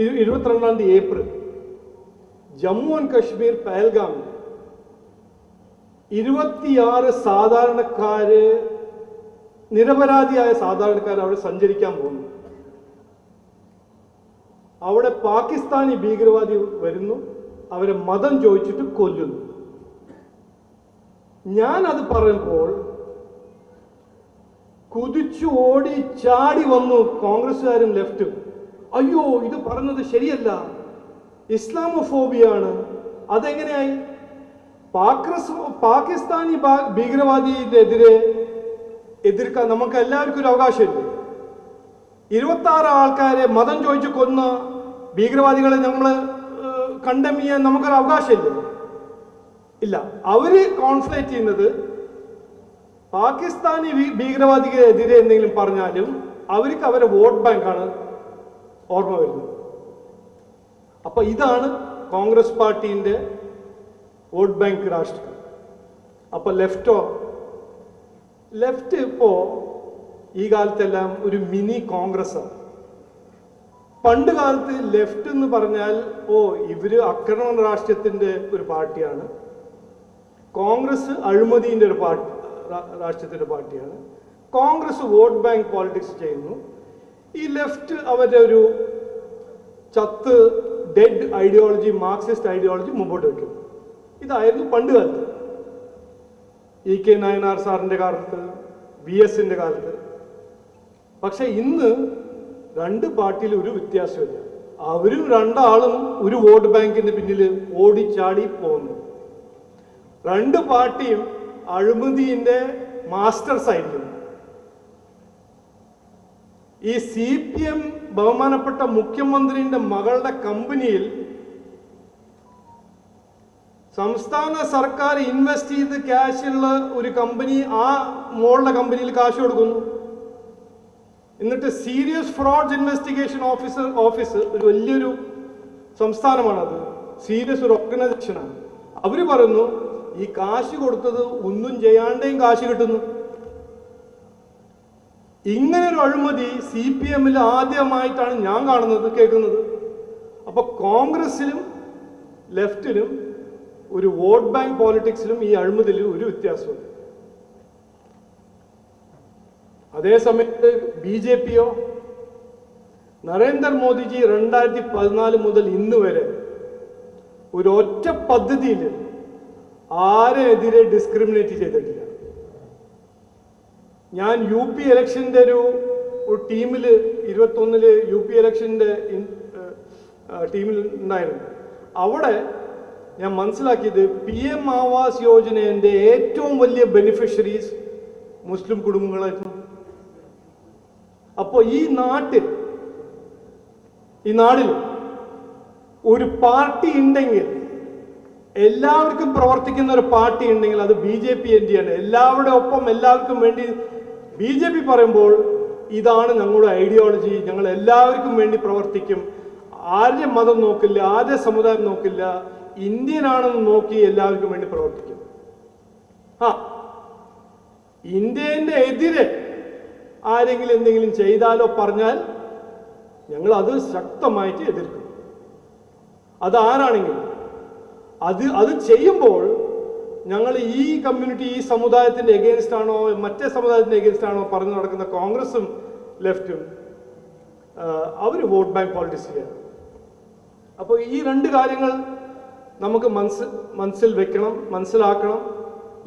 ഇരു- ഇരുപത്തിരണ്ടാം തീയതി ഏപ്രിൽ. ജമ്മു ആൻഡ് കശ്മീർ പഹൽഗാമിൽ ഇരുപത്തിയാറ് സാധാരണക്കാര് നിരപരാധിയായ സാധാരണക്കാർ അവിടെ സഞ്ചരിക്കാൻ പോകുന്നു. അവിടെ പാകിസ്ഥാനി ഭീകരവാദി വരുന്നു. അവരെ മതം ചോദിച്ചിട്ട് കൊല്ലുന്നു. ഞാൻ അത് പറയുമ്പോൾ കുതിച്ചു ഓടി ചാടി വന്നു കോൺഗ്രസ്സുകാരും ലെഫ്റ്റും. അയ്യോ ഇത് പറഞ്ഞത് ശരിയല്ല. ഇസ്ലാമോഫോബിയാണ്. അതെങ്ങനെയായി? പാകിസ്ഥാനി ഭീകരവാദിയെതിരെ എതിർക്കാൻ നമുക്ക് എല്ലാവർക്കും ഒരു അവകാശമില്ലേ? ഇരുപത്തി ആറ് ആൾക്കാരെ മതം ചോദിച്ച് കൊന്ന ഭീകരവാദികളെ നമ്മൾ കണ്ടം ചെയ്യാൻ നമുക്കൊരു അവകാശമില്ലേ? ഇല്ല. അവർ കോൺഫ്ലേറ്റ് ചെയ്യുന്നത് പാകിസ്ഥാനി ഭീ- ഭീകരവാദിക്കെതിരെ എന്തെങ്കിലും പറഞ്ഞാലും അവർക്ക് അവരെ വോട്ട് ബാങ്കാണ്. ഓർമ്മ വരുന്നത്. അപ്പൊ ഇതാണ് കോൺഗ്രസ് പാർട്ടീന്റെ വോട്ട് ബാങ്ക് രാഷ്ട്രീയം അപ്പൊ ലെഫ്റ്റോ? ലെഫ്റ്റ് ഇപ്പോ ഈ കാലത്തെല്ലാം ഒരു മിനി കോൺഗ്രസ്സാണ്. പണ്ട് കാലത്ത് ലെഫ്റ്റ് എന്ന് പറഞ്ഞാൽ ഓ ഇവർ അക്രമണ രാഷ്ട്രീയത്തിന്റെ ഒരു പാർട്ടിയാണ്. കോൺഗ്രസ് അഴിമതിന്റെ ഒരു പാർട്ടി രാഷ്ട്രീയത്തിന്റെ പാർട്ടിയാണ്. കോൺഗ്രസ് വോട്ട് ബാങ്ക് പോളിറ്റിക്സ് ചെയ്യുന്നു. ഈ ലെഫ്റ്റ് അവരുടെ ഒരു ചത്ത് ഡെഡ് ഐഡിയോളജി മാർക്സിസ്റ്റ് ഐഡിയോളജി മുമ്പോട്ട് വയ്ക്കും ഇതായിരുന്നു പണ്ട് കാലത്ത്. ഇ കെ നയനാർ സാറിന്റെ കാലത്ത് വി എസിന്റെ കാലത്ത്. പക്ഷെ ഇന്ന് രണ്ട് പാർട്ടിയിൽ ഒരു വ്യത്യാസമില്ല അവരും രണ്ടാളും ഒരു വോട്ട് ബാങ്കിന്റെ പിന്നിൽ ഓടിച്ചാടി പോകുന്നു. രണ്ട് പാർട്ടിയും അഴിമതിന്റെ മാസ്റ്റേഴ്സ് ആയിരിക്കും ഈ സി പി എം ബഹുമാനപ്പെട്ട മുഖ്യമന്ത്രിയുടെ മകളുടെ കമ്പനിയിൽ സംസ്ഥാന സർക്കാർ ഇൻവെസ്റ്റ് ചെയ്ത് ക്യാഷുള്ള ഒരു കമ്പനി ആ മോളുടെ കമ്പനിയിൽ കാശ് കൊടുക്കുന്നു. എന്നിട്ട് serious frauds investigation officer office ഒരു വലിയൊരു സംസ്ഥാനമാണത്. സീരിയസ് ഒരു ഓർഗനൈസേഷനാണ് അവർ പറയുന്നു ഈ കാശ് കൊടുത്തത് ഒന്നും ചെയ്യാണ്ടേയും കാശ് കിട്ടുന്നു. ഇങ്ങനെ ഒരു അഴിമതി സി പി എമ്മിൽ ആദ്യമായിട്ടാണ് ഞാൻ കാണുന്നത് കേൾക്കുന്നത്. അപ്പൊ കോൺഗ്രസിലും ലെഫ്റ്റിലും ഒരു വോട്ട് ബാങ്ക് പോളിറ്റിക്സിലും ഈ അഴിമതിയിലും ഒരു വ്യത്യാസമുണ്ട് അതേസമയത്ത് ബി ജെ പിയോ നരേന്ദ്രമോദിജി രണ്ടായിരത്തി പതിനാല് മുതൽ ഇന്ന് വരെ ഒരു ഒറ്റ പദ്ധതിയിൽ ആരെതിരെ ഡിസ്ക്രിമിനേറ്റ് ചെയ്തിട്ടില്ല. ഞാൻ യു പി ഇലക്ഷന്റെ ഒരു ടീമിൽ ഇരുപത്തൊന്നിൽ യു പി ഇലക്ഷന്റെ ടീമിൽ ഉണ്ടായിരുന്നു. അവിടെ ഞാൻ മനസ്സിലാക്കിയത് പി എം ആവാസ് യോജനേന്റെ ഏറ്റവും വലിയ ബെനിഫിഷ്യറീസ് മുസ്ലിം കുടുംബങ്ങളായിരുന്നു. അപ്പോൾ ഈ നാട്ടിൽ ഈ നാടിൽ ഒരു പാർട്ടി ഉണ്ടെങ്കിൽ എല്ലാവർക്കും പ്രവർത്തിക്കുന്ന ഒരു പാർട്ടി ഉണ്ടെങ്കിൽ അത് B J P N D ആണ്. എല്ലാവരുടെ ഒപ്പം എല്ലാവർക്കും വേണ്ടി ബി ജെ പി പറയുമ്പോൾ ഇതാണ് ഞങ്ങളുടെ ഐഡിയോളജി. ഞങ്ങൾ എല്ലാവർക്കും വേണ്ടി പ്രവർത്തിക്കും. ആരുടെ മതം നോക്കില്ല ആരുടെ സമുദായം നോക്കില്ല ഇന്ത്യനാണെന്ന് നോക്കി എല്ലാവർക്കും വേണ്ടി പ്രവർത്തിക്കും. ആ ഇന്ത്യന്റെ എതിരെ ആരെങ്കിലും എന്തെങ്കിലും ചെയ്താലോ പറഞ്ഞാൽ ഞങ്ങൾ അത് ശക്തമായിട്ട് എതിർക്കും. അത് ആരാണെങ്കിലും അത് അത് ചെയ്യുമ്പോൾ ഞങ്ങൾ ഈ കമ്മ്യൂണിറ്റി ഈ സമുദായത്തിന്റെ എഗെയിൻസ്റ്റ് ആണോ മറ്റേ സമുദായത്തിന്റെ എഗെയിൻസ്റ്റ് ആണോ പറഞ്ഞു നടക്കുന്ന കോൺഗ്രസും ലെഫ്റ്റും അവർ വോട്ട് ബാങ്ക് പോളിറ്റിക്സ് ചെയ്യാണ് അപ്പോൾ ഈ രണ്ട് കാര്യങ്ങൾ നമുക്ക് മനസ്സ് മനസ്സിൽ വെക്കണം മനസ്സിലാക്കണം.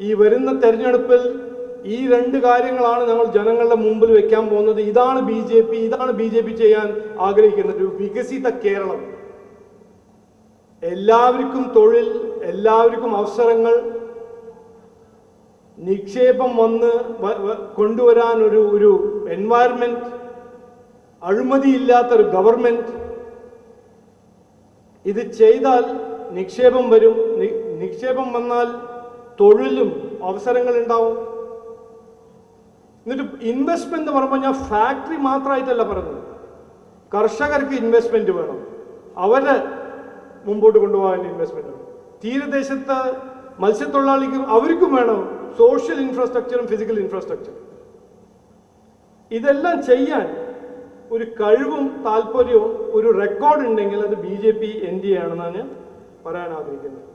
ഈ വരുന്ന തെരഞ്ഞെടുപ്പിൽ ഈ രണ്ട് കാര്യങ്ങളാണ് നമ്മൾ ജനങ്ങളുടെ മുമ്പിൽ വെക്കാൻ പോകുന്നത്. ഇതാണ് ബി ജെ പി ഇതാണ് ബി ജെ പി ചെയ്യാൻ ആഗ്രഹിക്കുന്നത്. ഒരു വികസിത കേരളം. എല്ലാവർക്കും തൊഴിൽ എല്ലാവർക്കും അവസരങ്ങൾ നിക്ഷേപം വന്ന് കൊണ്ടുവരാൻ ഒരു ഒരു എൻവയർമെന്റ് അഴിമതിയില്ലാത്തൊരു ഗവൺമെന്റ് ഇത് ചെയ്താൽ നിക്ഷേപം വരും. നിക്ഷേപം വന്നാൽ തൊഴിലും അവസരങ്ങൾ ഉണ്ടാവും എന്നിട്ട് ഇൻവെസ്റ്റ്മെന്റ് പറയുമ്പോൾ ഞാൻ ഫാക്ടറി മാത്രമായിട്ടല്ല പറഞ്ഞത് കർഷകർക്ക് ഇൻവെസ്റ്റ്മെന്റ് വേണം. അവരെ മുമ്പോട്ട് കൊണ്ടുപോകാൻ ഇൻവെസ്റ്റ്മെന്റ് വേണം. തീരദേശത്ത് മത്സ്യത്തൊഴിലാളിക്കും അവർക്കും വേണം സോഷ്യൽ ഇൻഫ്രാസ്ട്രക്ചറും ഫിസിക്കൽ ഇൻഫ്രാസ്ട്രക്ചറും ഇതെല്ലാം ചെയ്യാൻ ഒരു കഴിവും താല്പര്യവും ഒരു റെക്കോർഡ് ഉണ്ടെങ്കിൽ അത് B J P N D A ആണെന്നാണ് ഞാൻ പറയാൻ ആഗ്രഹിക്കുന്നത്.